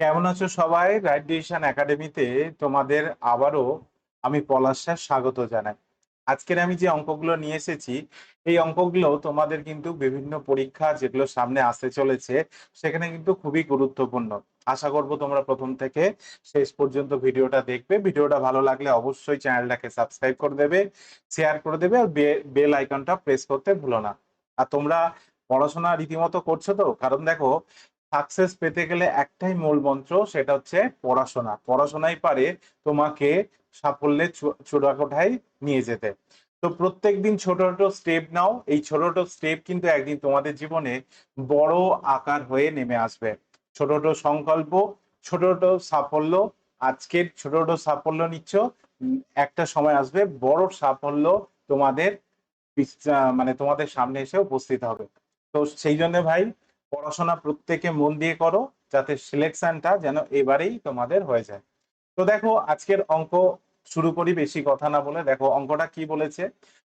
কেমন আছো সবাই? রাইট ডিসিশন একাডেমিতে তোমাদের আবারও আমি পলাশ স্যার স্বাগত জানাই। আজকের আমি যে অঙ্কগুলো নিয়ে এসেছি, এই অঙ্কগুলো তোমাদের কিন্তু বিভিন্ন পরীক্ষা যেগুলো সামনে আসতে চলেছে, সেখানে কিন্তু খুবই গুরুত্বপূর্ণ। আশা করব তোমরা প্রথম থেকে শেষ পর্যন্ত ভিডিওটা দেখবে। ভিডিওটা ভালো লাগলে অবশ্যই চ্যানেলটাকে সাবস্ক্রাইব করে দেবে শেয়ার করে দেবে আর বেল আইকনটা প্রেস করতে ভুলো না। আর তোমরা পড়াশোনা রীতিমতো করছ তো? কারণ দেখো সাকসেস পেতে গেলে একটাই মূল মন্ত্র সেটা হচ্ছে পড়াশোনা। পড়াশোনাই পারে তোমাকে সাফল্যের চূড়াকোঠায় নিয়ে যেতে। তো প্রত্যেক দিন ছোট ছোট স্টেপ নাও। এই ছোট ছোট স্টেপ কিন্তু একদিন তোমাদের জীবনে বড় আকার হয়ে নেমে আসবে। ছোট ছোট সংকল্প, ছোট ছোট সাফল্য, আজকের ছোট ছোট সাফল্য নিচ্ছ একটা সময় আসবে বড় সাফল্য তোমাদের মানে তোমাদের সামনে এসে উপস্থিত হবে। তো সেই জন্য ভাই পড়াশোনা প্রত্যেকে মন দিয়ে করো, যাতে সিলেকশনটা যেন এবারেই তোমাদের হয়ে যায়। তো দেখো, আজকের অঙ্ক শুরু করি, বেশি কথা না বলে। দেখো, অঙ্কটা কি বলেছে?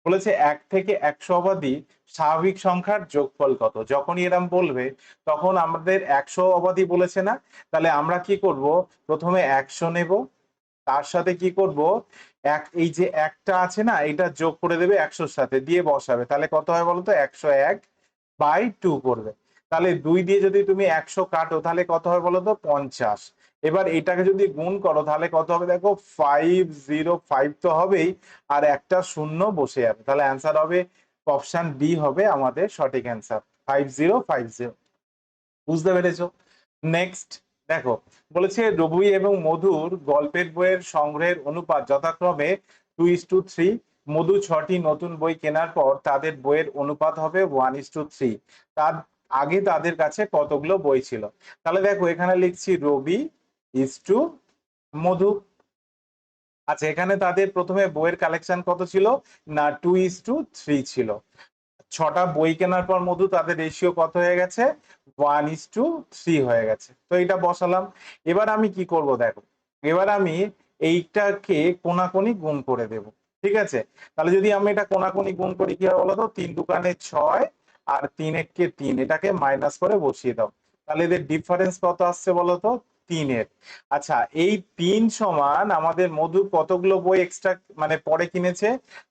বলেছে এক থেকে একশো অবাধি স্বাভাবিক সংখ্যার যোগফল কত? যখনই এরম বলবে, তখন আমাদের একশো অবাধি বলেছে না? তাহলে আমরা কি করব? প্রথমে একশো নেব, তার সাথে কি করব? এক, এই যে একটা আছে না এটা যোগ করে দেবে একশোর সাথে, দিয়ে বসাবে। তাহলে কত হয় বলতো? একশো এক বাই টু করবে। তাহলে দুই দিয়ে যদি তুমি একশো কাটো, তাহলে কত হবে বলো তো? পঞ্চাশ। এবার এটাকে যদি গুণ করো, তাহলে কত হবে? দেখো ফাইভ জিরো ফাইভ তো হবেই, আর একটা শূন্য বসে যাবে। তাহলে অ্যান্সার হবে অপশন ডি হবে আমাদের সঠিক answer five zero five zero বুঝতে পেরেছ? নেক্সট দেখো, বলেছে রবি এবং মধুর গল্পের বইয়ের সংগ্রহের অনুপাত যথাক্রমে two is to three Madhu ছটি নতুন বই কেনার পর তাদের বইয়ের অনুপাত হবে ওয়ান ইস টু থ্রি তার আগে তাদের কাছে কতগুলো বই ছিল? তাহলে দেখো, এখানে লিখছি রবি ইস টু মধু। আচ্ছা এখানে তাদের প্রথমে বইয়ের কালেকশন কত ছিল? না টু ইস টু থ্রি ছিল। ছটা বই কেনার পর মধু, তাদের রেশিও কত হয়ে গেছে? ওয়ান ইস টু থ্রি হয়ে গেছে। তো এটা বসালাম। এবার আমি কি করব দেখো? এবার আমি এইটাকে কোনাকোনি গুণ করে দেব। ঠিক আছে? তাহলে যদি আমি এটা কোনাকোনি গুণ করি, কি হবে বলতো? তিন দোকানে ছয় আর তিন এককে তিন, এটাকে মাইনাস করে বসিয়ে দাও। তাহলে এদের ডিফারেন্স কত আসছে বলতো? তিনের। আচ্ছা এই তিন সমান আমাদের মধু কতগুলো বই এক্সট্রা মানে পরে কিনেছে?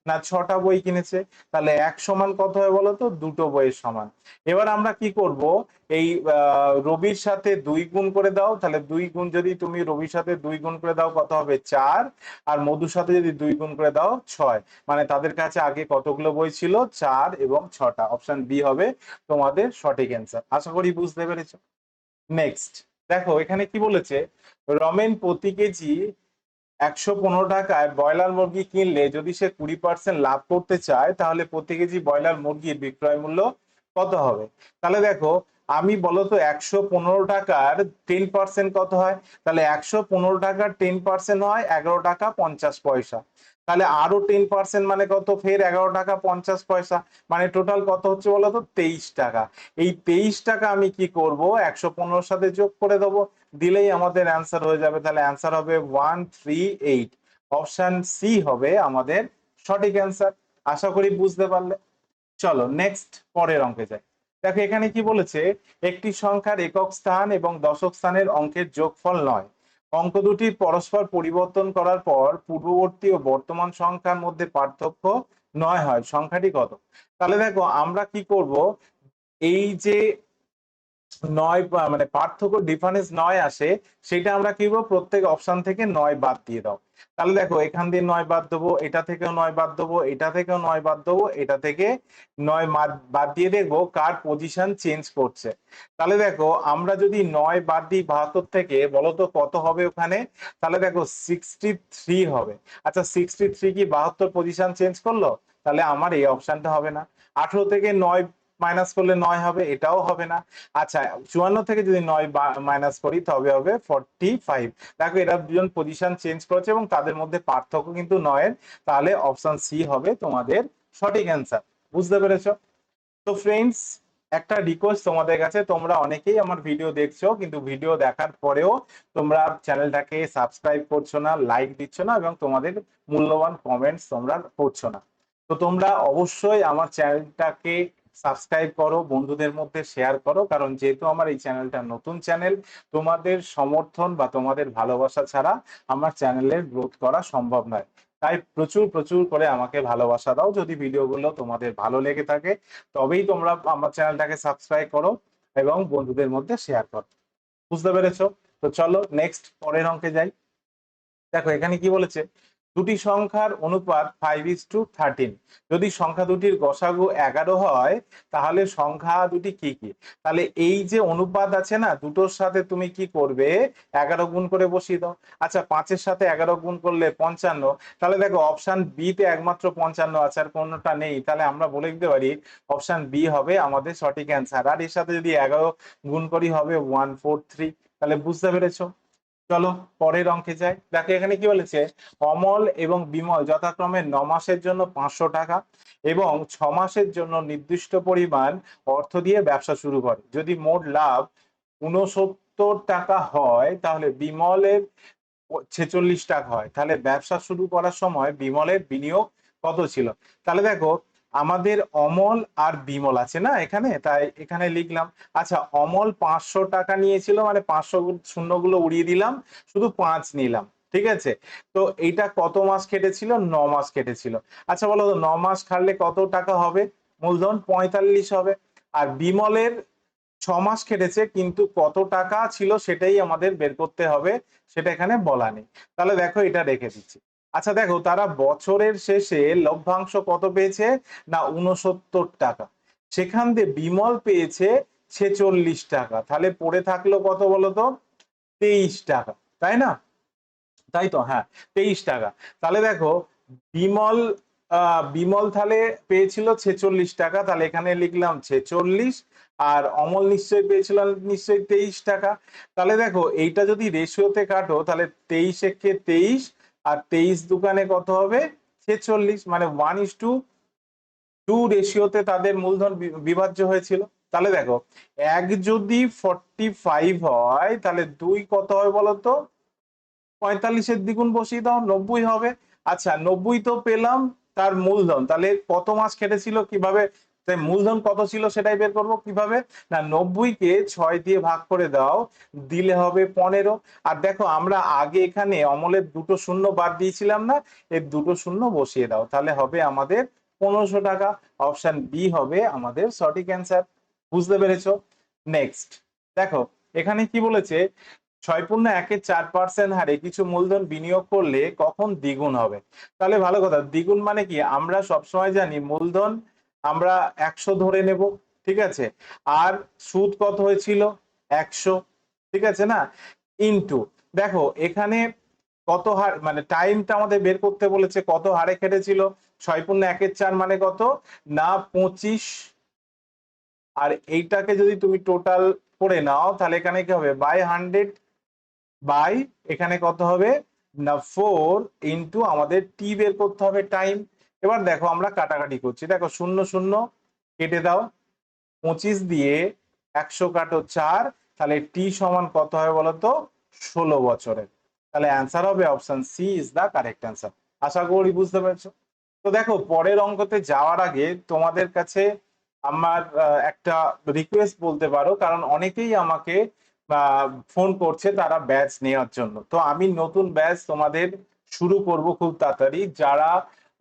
না ছটা বই কিনেছে? তাহলে এক সমান কত হয় বলতো দুটো বইয়ের সমান। এবার আমরা কি করব? এই রবির সাথে দুই গুণ করে দাও, তাহলে দুই গুণ যদি তুমি রবির সাথে দুই গুণ করে দাও, কত হবে? চার। আর মধুর সাথে যদি দুই গুণ করে দাও, ছয়। মানে তাদের কাছে আগে কতগুলো বই ছিল? চার এবং ছটা। অপশন বি হবে তোমাদের সঠিক অ্যান্সার আশা করি বুঝতে পেরেছ। নেক্সট দেখো, এখানে কি বলেছে? রমেন প্রতি কেজি একশো পনেরো টাকায় ব্রয়লার মুরগি কিনলে যদি সে কুড়ি পার্সেন্ট লাভ করতে চায়, তাহলে প্রতি কেজি ব্রয়লার মুরগির বিক্রয় মূল্য কত হবে? তাহলে দেখো, আমি বলতো একশো পনেরো টাকার টেন পার্সেন্ট কত হয়? তাহলে একশো পনেরো টাকার টেন পার্সেন্ট হয়, এগারো টাকা পঞ্চাশ পয়সা। তাহলে আরও টেন পার্সেন্ট মানে কত? ফের এগারো টাকা, পঞ্চাশ পয়সা। মানে টোটাল কত হচ্ছে বলতো তেইশ টাকা। এই তেইশ টাকা আমি কি করব? একশো পনেরোর সাথে যোগ করে দেবো। দিলেই আমাদের অ্যান্সার হয়ে যাবে। তাহলে অ্যান্সার হবে one three eight option C হবে আমাদের সঠিক অ্যান্সার আশা করি বুঝতে পারলে। চলো নেক্সট পরের অঙ্কে যাই। দেখো, এখানে কি বলেছে? একটি সংখ্যার একক স্থান এবং দশক স্থানের অঙ্কের যোগফল নয়। অঙ্ক দুটি পরস্পর পরিবর্তন করার পর পূর্ববর্তী ও বর্তমান সংখ্যার মধ্যে পার্থক্য নয় হয়। সংখ্যাটি কত? তাহলে দেখো, আমরা কি করব? এই যে নয় মানে পার্থক্য ডিফারেন্স নয় আসে, সেটা আমরা কি করব প্রত্যেক অপশন থেকে নয় বাদ দিয়ে দাও। তাহলে দেখো, এখান দিয়ে নয় বাদ দেবো, এটা থেকেও নয় বাদ দেবো, এটা থেকেও নয় বাদ দেবো, এটা থেকে নয় বাদ দিয়ে দেখব কার পজিশন চেঞ্জ করছে। তাহলে দেখো, আমরা যদি নয় বাদ দিই বাহাত্তর থেকে, বলতো কত হবে ওখানে? তাহলে দেখো সিক্সটি থ্রি হবে। আচ্ছা সিক্সটি থ্রি কি বাহাত্তর পজিশন চেঞ্জ করল? তাহলে আমার এই অপশনটা হবে না। আঠারো থেকে নয় মাইনাস করলে নয় হবে, এটাও হবে না। আচ্ছা চুয়ান্ন থেকে যদি নয় মাইনাস করি, তবে হবে ফর্টি ফাইভ দেখো, এরা দুজন পজিশন চেঞ্জ করেছে এবং তাদের মধ্যে পার্থক্য কিন্তু নয়ের। তাহলে অপশন সি হবে তোমাদের সঠিক অ্যান্সার বুঝতে পেরেছ? তো ফ্রেন্ডস একটা রিকোয়েস্ট তোমাদের কাছে। তোমরা অনেকেই আমার ভিডিও দেখছ, কিন্তু ভিডিও দেখার পরেও তোমরা চ্যানেলটাকে সাবস্ক্রাইব করছ না লাইক দিচ্ছ না এবং তোমাদের মূল্যবান কমেন্টস তোমরা করছ না। তো তোমরা অবশ্যই আমার চ্যানেলটাকে সাবস্ক্রাইব করো, বন্ধুদের মধ্যে শেয়ার করো, কারণ যেহেতু আমার এই চ্যানেলটা নতুন চ্যানেল তোমাদের সমর্থন বা তোমাদের ভালোবাসা ছাড়া আমার চ্যানেলের গ্রোথ করা সম্ভব নয়। তাই প্রচুর প্রচুর করে আমাকে ভালোবাসা দাও। যদি ভিডিওগুলো তোমাদের ভালো লেগে থাকে, তবেই তোমরা আমার চ্যানেলটাকে সাবস্ক্রাইব করো এবং বন্ধুদের মধ্যে শেয়ার করো। বুঝতে পেরেছ? তো চলো নেক্সট পরের অঙ্কে যাই। দেখো, এখানে কি বলেছে? দুটি সংখ্যার অনুপাত ফাইভ ইস টু থার্টিন যদি সংখ্যা দুটির গসাগু এগারো হয়, তাহলে সংখ্যা দুটি কি কি? তাহলে এই যে অনুপাত আছে না, দুটোর সাথে তুমি কি করবে? এগারো গুণ করে বসিয়ে দাও। আচ্ছা পাঁচের সাথে এগারো গুণ করলে পঞ্চান্ন। তাহলে দেখো অপশান বি তে একমাত্র পঞ্চান্ন আছে, আর কোনোটা নেই। তাহলে আমরা বলে দিতে পারি অপশান বি হবে আমাদের সঠিক অ্যান্সার আর এর সাথে যদি এগারো গুণ করি হবে ওয়ান ফোর থ্রি তাহলে বুঝতে পেরেছ? চলো, পরের অঙ্কে যাই। দেখো, এখানে কি বলেছে? অমল এবং বিমল যথাক্রমে ন মাসের জন্য পাঁচশো টাকা এবং ছ মাসের জন্য নির্দিষ্ট পরিমাণ অর্থ দিয়ে ব্যবসা শুরু করে। যদি মোট লাভ উনসত্তর টাকা হয়, তাহলে বিমলের ছেচল্লিশ টাকা হয়। তাহলে ব্যবসা শুরু করার সময় বিমলের বিনিয়োগ কত ছিল? তাহলে দেখো আমাদের অমল আর বিমল আছে না এখানে? তাই এখানে লিখলাম আচ্ছা অমল পাঁচশো টাকা নিয়েছিল মানে পাঁচশো শূন্যগুলো উড়িয়ে দিলাম, শুধু পাঁচ নিলাম, ঠিক আছে? তো এইটা কত মাস কেটেছিল? ন মাস কেটেছিল। আচ্ছা বলো ন মাস খাটলে কত টাকা হবে? মূলধন পঁয়তাল্লিশ হবে। আর বিমলের ছ মাস কেটেছে, কিন্তু কত টাকা ছিল সেটাই আমাদের বের করতে হবে, সেটা এখানে বলা নেই। তাহলে দেখো, এটা রেখে দিচ্ছি। আচ্ছা দেখো, তারা বছরের শেষে লভ্যাংশ কত পেয়েছে? না উনসত্তর টাকা। সেখান দিয়ে বিমল পেয়েছে ছেচল্লিশ টাকা। তাহলে পড়ে থাকল কত বলতো? তেইশ টাকা, তাই না? তাই তো হ্যাঁ তেইশ টাকা। তাহলে দেখো, বিমল বিমল তাহলে পেয়েছিল ছেচল্লিশ টাকা। তাহলে এখানে লিখলাম ছেচল্লিশ, আর অমল নিশ্চয়ই পেয়েছিল নিশ্চয়ই তেইশ টাকা। তাহলে দেখো, এইটা যদি রেশিওতে কাটো, তাহলে তেইশ একে তেইশ আর তেইশ দোকানে কত হবে? ছেচল্লিশ মানে ওয়ান ইস টু টু রেশিওতে তাদের মূলধন বিভাজ্য হয়েছিল। তাহলে দেখো, এক যদি ফর্টি ফাইভ হয়, তাহলে দুই কত হয় বলতো পঁয়তাল্লিশের দ্বিগুণ বসিয়ে দাও, নব্বই হবে। আচ্ছা নব্বই তো পেলাম তার মূলধন। তাহলে কত মাস কেটেছিল? কীভাবে তাই মূলধন কত ছিল সেটাই বের করব কীভাবে? না, নব্বইকে ছয় দিয়ে ভাগ করে দাও, দিলে হবে পনেরো। আর দেখো, আমরা আগে এখানে অমলের দুটো শূন্য বাদ দিয়েছিলাম না, এর দুটো শূন্য বসিয়ে দাও। তাহলে হবে আমাদের পনেরোশো টাকা। অপশন বি হবে আমাদের সঠিক অ্যান্সার। বুঝতে পেরেছ? নেক্সট। দেখো, এখানে কি বলেছে? ছয় পূর্ণ একের চার পার্সেন্ট হারে কিছু মূলধন বিনিয়োগ করলে কখন দ্বিগুণ হবে? তাহলে ভালো কথা, দ্বিগুণ মানে কি? আমরা সবসময় জানি মূলধন আমরা একশো ধরে নেব, ঠিক আছে? আর সুদ কত হয়েছিল? একশো, ঠিক আছে না? ইন্টু, দেখো, এখানে কত হার মানে টাইমটা আমাদের বের করতে বলেছে, কত হারে কেটেছিল? ছয় পূর্ণ একের চার মানে কত? না, পঁচিশ। আর এইটাকে যদি তুমি টোটাল করে নাও, তাহলে এখানে কি হবে? বাই হান্ড্রেড বাই এখানে কত হবে? না ফোর ইন্টু আমাদের টি বের করতে হবে টাইম এবার দেখো আমরা কাটাকাটি করছি। দেখো শূন্য শূন্য কেটে দাও। পঁচিশ দিয়ে একশো কাটো চার, তাহলে টি সমান কত হবে বলতো? ষোলো বছরের। তাহলে অ্যান্সার হবে option C is the correct answer আশা করি বুঝতে পেরেছ। তো দেখো, পরের অঙ্কতে যাওয়ার আগে তোমাদের কাছে আমার একটা রিকোয়েস্ট বলতে পারো, কারণ অনেকেই আমাকে ফোন করছে তারা ব্যাচ নেওয়ার জন্য। তো আমি নতুন ব্যাচ তোমাদের শুরু করব খুব তাড়াতাড়ি। যারা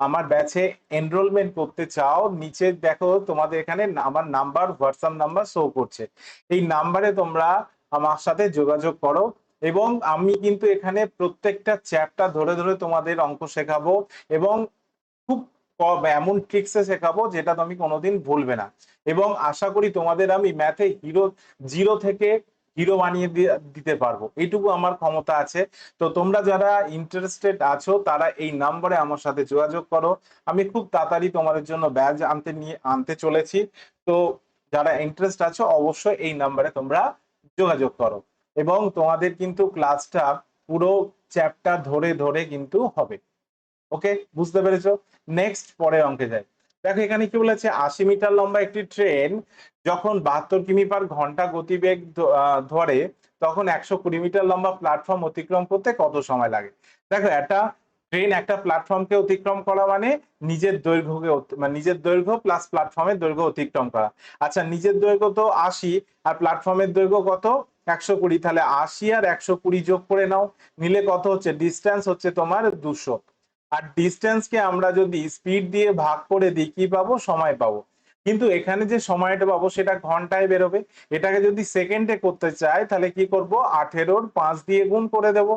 আমার ব্যাচে এনরোলমেন্ট করতে চাও, নিচে দেখো তোমাদের এখানে আমার নাম্বার হোয়াটসঅ্যাপ নাম্বার শো করছে। এই নাম্বারে তোমরা আমার সাথে যোগাযোগ করো এবং আমি কিন্তু এখানে প্রত্যেকটা চ্যাপ্টার ধরে ধরে তোমাদের অঙ্ক শেখাবো এবং খুব এমন ট্রিক্সে শেখাবো যেটা তুমি কোনোদিন ভুলবে না। এবং আশা করি তোমাদের আমি ম্যাথে হিরো জিরো থেকে হিরো বানিয়ে দিতে পারব। এইটুকু আমার ক্ষমতা আছে। তো তোমরা যারা ইন্টারেস্টেড আছো, তারা এই নাম্বারে আমার সাথে যোগাযোগ করো। আমি খুব তাড়াতাড়ি তোমাদের জন্য ব্যাচ আনতে নিয়ে, আনতে চলেছি। তো যারা ইন্টারেস্ট আছো, অবশ্যই এই নাম্বারে তোমরা যোগাযোগ করো। এবং তোমাদের কিন্তু ক্লাসটা পুরো চ্যাপ্টার ধরে ধরে কিন্তু হবে। ওকে বুঝতে পেরেছ? নেক্সট পরের অঙ্কে যাই। দেখো, এখানে কি বলেছে? আশি মিটার লম্বা একটি ট্রেন যখন বাহাত্তর কিমি পার ঘণ্টা গতিবেগ ধরে, তখন একশো কুড়ি মিটার লম্বা প্ল্যাটফর্ম অতিক্রম করতে কত সময় লাগে? দেখো, একটা ট্রেন একটা প্ল্যাটফর্মকে অতিক্রম করা মানে নিজের দৈর্ঘ্যকে মানে নিজের দৈর্ঘ্য প্লাস প্ল্যাটফর্মের দৈর্ঘ্য অতিক্রম করা। আচ্ছা নিজের দৈর্ঘ্য তো আশি আর প্ল্যাটফর্মের দৈর্ঘ্য কত? একশো কুড়ি। তাহলে আশি আর একশো কুড়ি যোগ করে নাও, নিলে কত হচ্ছে? ডিস্টেন্স হচ্ছে তোমার দুশো। আর ডিস্টেন্সকে আমরা যদি স্পিড দিয়ে ভাগ করে দিই কি পাবো, সময় পাবো। কিন্তু এখানে যে সময়টা পাবো, সেটা ঘন্টায় বেরোবে। এটাকে যদি সেকেন্ডে করতে চাই, তাহলে কি করব? আঠেরোর পাঁচ দিয়ে গুণ করে দেব।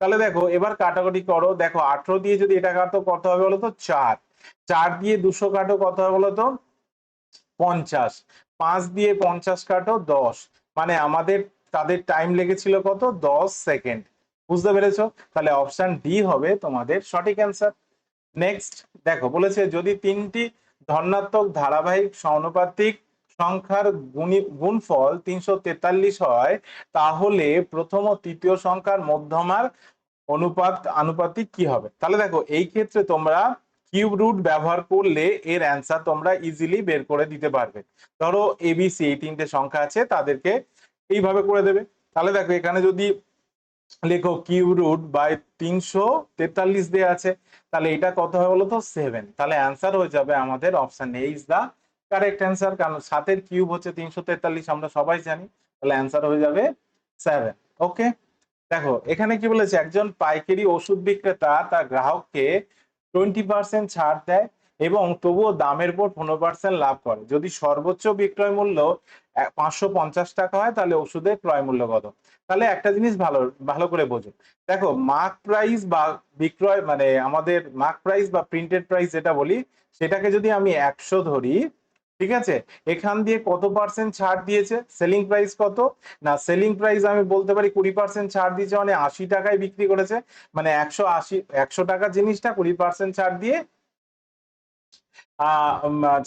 তাহলে দেখো, এবার কাটাকাটি করো। দেখো, আঠেরো দিয়ে যদি এটা কাটো, কত হবে বলো তো চার। চার দিয়ে দুশো কাটো, কত হবে বলো তো পঞ্চাশ। পাঁচ দিয়ে পঞ্চাশ কাটো, দশ। মানে আমাদের, তাদের টাইম লেগেছিল কত? দশ সেকেন্ড বুঝতে পেরেছ? তাহলে অপশন ডি হবে তোমাদের সঠিক অ্যান্সার নেক্সট দেখো, বলেছে যদি তিনটি ধনাত্মক ধারাবাহিক সমানুপাতিক সংখ্যার গুণি, গুণফল তিনশো তেতাল্লিশ হয়, তাহলে প্রথম ও তৃতীয় সংখ্যার মধ্যমার অনুপাত, আনুপাতিক কি হবে? তাহলে দেখো, এই ক্ষেত্রে তোমরা কিউব রুট ব্যবহার করলে এর অ্যান্সার তোমরা ইজিলি বের করে দিতে পারবে। ধরো এবিসি এই তিনটে সংখ্যা আছে, তাদেরকে এইভাবে করে দেবে। তাহলে দেখো, এখানে যদি লেখো কিউ রুট বাই তিনশো তেতাল্লিশ দেওয়া আছে। তাহলে এটা কত হবে বলো তো? সেভেন। তাহলে অ্যান্সার হয়ে যাবে আমাদের option A is the correct answer কারণ সাতের কিউব হচ্ছে তিনশো তেতাল্লিশ, আমরা সবাই জানি। তাহলে অ্যান্সার হয়ে যাবে সেভেন ওকে দেখো, এখানে কি বলেছে? একজন পাইকারি ওষুধ বিক্রেতা তার গ্রাহককে টোয়েন্টি পার্সেন্ট ছাড় দেয় এবং তবুও দামের উপর পনেরো পার্সেন্ট লাভ করে। যদি সর্বোচ্চ বিক্রয় মূল্য পাঁচশো পঞ্চাশ টাকা হয়, তাহলে ওষুধের ক্রয় মূল্য কত? তাহলে একটা জিনিস ভালো ভালো করে বোঝো। দেখো মার্ক প্রাইস বা বিক্রয় মানে আমাদের মার্ক প্রাইস বা প্রিন্টেড প্রাইস যেটা বলি, সেটাকে যদি আমি একশো ধরি, ঠিক আছে? এখান দিয়ে কত পার্সেন্ট ছাড় দিয়েছে? সেলিং প্রাইস কত? না সেলিং প্রাইস আমি বলতে পারি কুড়ি পার্সেন্ট ছাড় দিয়েছে মানে আশি টাকায় বিক্রি করেছে। মানে একশো আশি, একশো টাকা জিনিসটা কুড়ি পার্সেন্ট ছাড় দিয়ে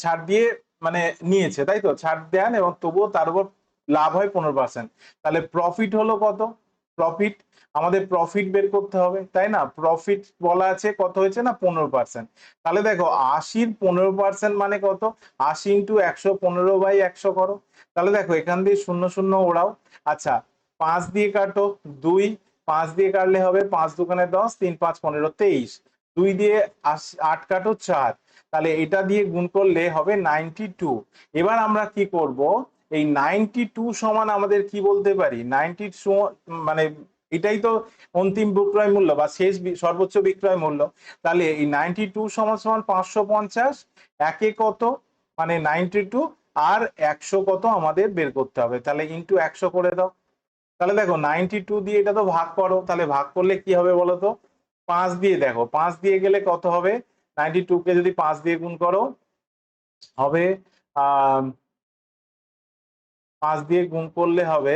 ছাড় দিয়ে মানে নিয়েছে, তাই তো? ছাড় দেন এবং তবুও তার উপর লাভ হয় পনেরো পার্সেন্ট তাহলে প্রফিট হলো কত? প্রফিট আমাদের প্রফিট বের করতে হবে, তাই না? প্রফিট বলা আছে কত হয়েছে না? পনেরো পার্সেন্ট তাহলে দেখো, আশির পনেরো পার্সেন্ট মানে কত? আশি ইন্টু একশো পনেরো বাই একশো করো। তাহলে দেখো, এখান দিয়ে শূন্য শূন্য ওড়াও। আচ্ছা পাঁচ দিয়ে কাটো, দুই, পাঁচ দিয়ে কাটলে হবে পাঁচ দোকানে দশ, তিন, পাঁচ, পনেরো, তেইশ। দুই দিয়ে আট কাটো চার, তাহলে এটা দিয়ে গুণ করলে হবে নাইনটি টু। এবার আমরা কি করব? এই নাইনটি টু সমান আমাদের কি বলতে পারি? নাইনটি মানে এটাই তো অন্তিম বিক্রয় মূল্য বা শেষ সর্বোচ্চ বিক্রয় মূল্য। তাহলে এই নাইনটি টু সমান সমান পাঁচশো পঞ্চাশ, একে কত? মানে নাইনটি টু, আর একশো কত আমাদের বের করতে হবে। তাহলে ইন্টু একশো করে দাও। তাহলে দেখো নাইনটি টু দিয়ে এটা তো ভাগ করো। তাহলে ভাগ করলে কি হবে বলো তো? পাঁচ দিয়ে দেখো, পাঁচ দিয়ে গেলে কত হবে? নাইনটি টু কে যদি পাঁচ দিয়ে গুণ করো, হবে পাঁচ দিয়ে গুণ করলে হবে,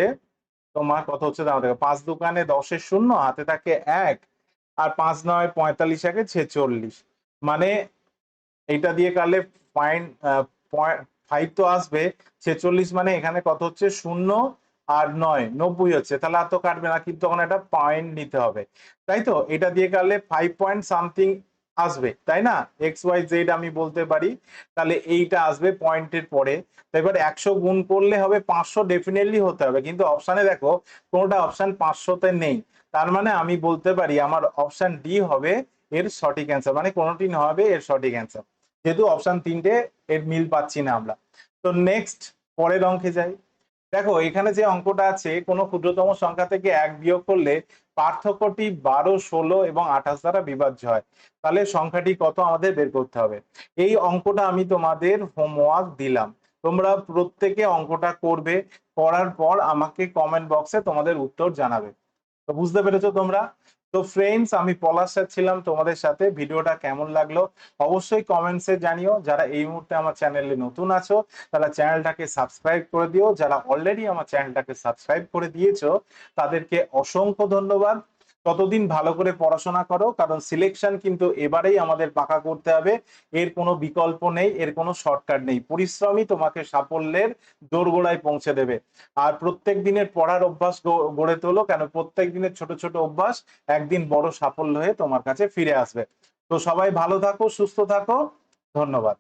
তোমার কত হচ্ছে? দাঁড়াও দেখো, পাঁচ দোকানে দশের শূন্য, হাতে থাকে এক, আর পাঁচ নয়, পঁয়তাল্লিশ একে ছেচল্লিশ। মানে এইটা দিয়ে কাটলে পয়েন্ট ফাইভ তো আসবে, ছেচল্লিশ মানে এখানে কত হচ্ছে? শূন্য আর নয়, নব্বই হচ্ছে, তাহলে আর তো কাটবে না, কিন্তু তখন একটা পয়েন্ট নিতে হবে। তাই তো? এটা দিয়ে কাটলে ফাইভ পয়েন্ট সামথিং আসবে, তাই না? এক্স ওয়াই জেড আমি বলতে পারি, তাহলে এইটা আসবে পয়েন্টের পরে। এবার একশো গুণ করলে হবে পাঁচশো ডেফিনেটলি হতে হবে। কিন্তু অপশানে দেখো, কোনোটা অপশান পাঁচশোতে নেই। তার মানে আমি বলতে পারি, আমার অপশান ডি হবে এর সঠিক অ্যান্সার মানে কোনোটি না হবে এর সঠিক অ্যান্সার যেহেতু অপশান তিনটে, এর মিল পাচ্ছি না আমরা। তো নেক্সট পরের অঙ্কে যাই। দেখো, এখানে যে অঙ্কটা আছে, কোনো ক্ষুদ্রতম সংখ্যা থেকে এক বিয়োগ করলে পার্থক্যটি বারো, ষোলো এবং আঠাশ দ্বারা বিভাজ্য হয়। তাহলে সংখ্যাটি কত আমাদের বের করতে হবে? এই অঙ্কটা আমি তোমাদের হোমওয়ার্ক দিলাম। তোমরা প্রত্যেকে অঙ্কটা করবে, করার পর আমাকে কমেন্ট বক্সে তোমাদের উত্তর জানাবে। তো বুঝতে পেরেছ তোমরা? তো ফ্রেন্ডস আমি পলাশ ছিলাম তোমাদের সাথে। ভিডিওটা কেমন লাগল অবশ্যই কমেন্টসে জানিও। যারা এই মুহূর্তে আমার চ্যানেলে নতুন আছো, তারা চ্যানেলটাকে সাবস্ক্রাইব করে দিও। যারা অলরেডি আমার চ্যানেলটাকে সাবস্ক্রাইব করে দিয়েছ, তাদেরকে অসংখ্য ধন্যবাদ। ততদিন ভালো করে পড়াশোনা করো, কারণ সিলেকশন কিন্তু এবারেই আমাদের পাকা করতে হবে। এর কোনো বিকল্প নেই, এর কোনো শর্টকাট নেই। পরিশ্রমই তোমাকে সাফল্যের দোরগোড়ায় পৌঁছে দেবে। আর প্রত্যেক দিনের পড়ার অভ্যাস গড়ে তোলো, কেন প্রত্যেক দিনের ছোট ছোট অভ্যাস একদিন বড় সাফল্য হয়ে তোমার কাছে ফিরে আসবে। তো সবাই ভালো থাকো, সুস্থ থাকো। ধন্যবাদ।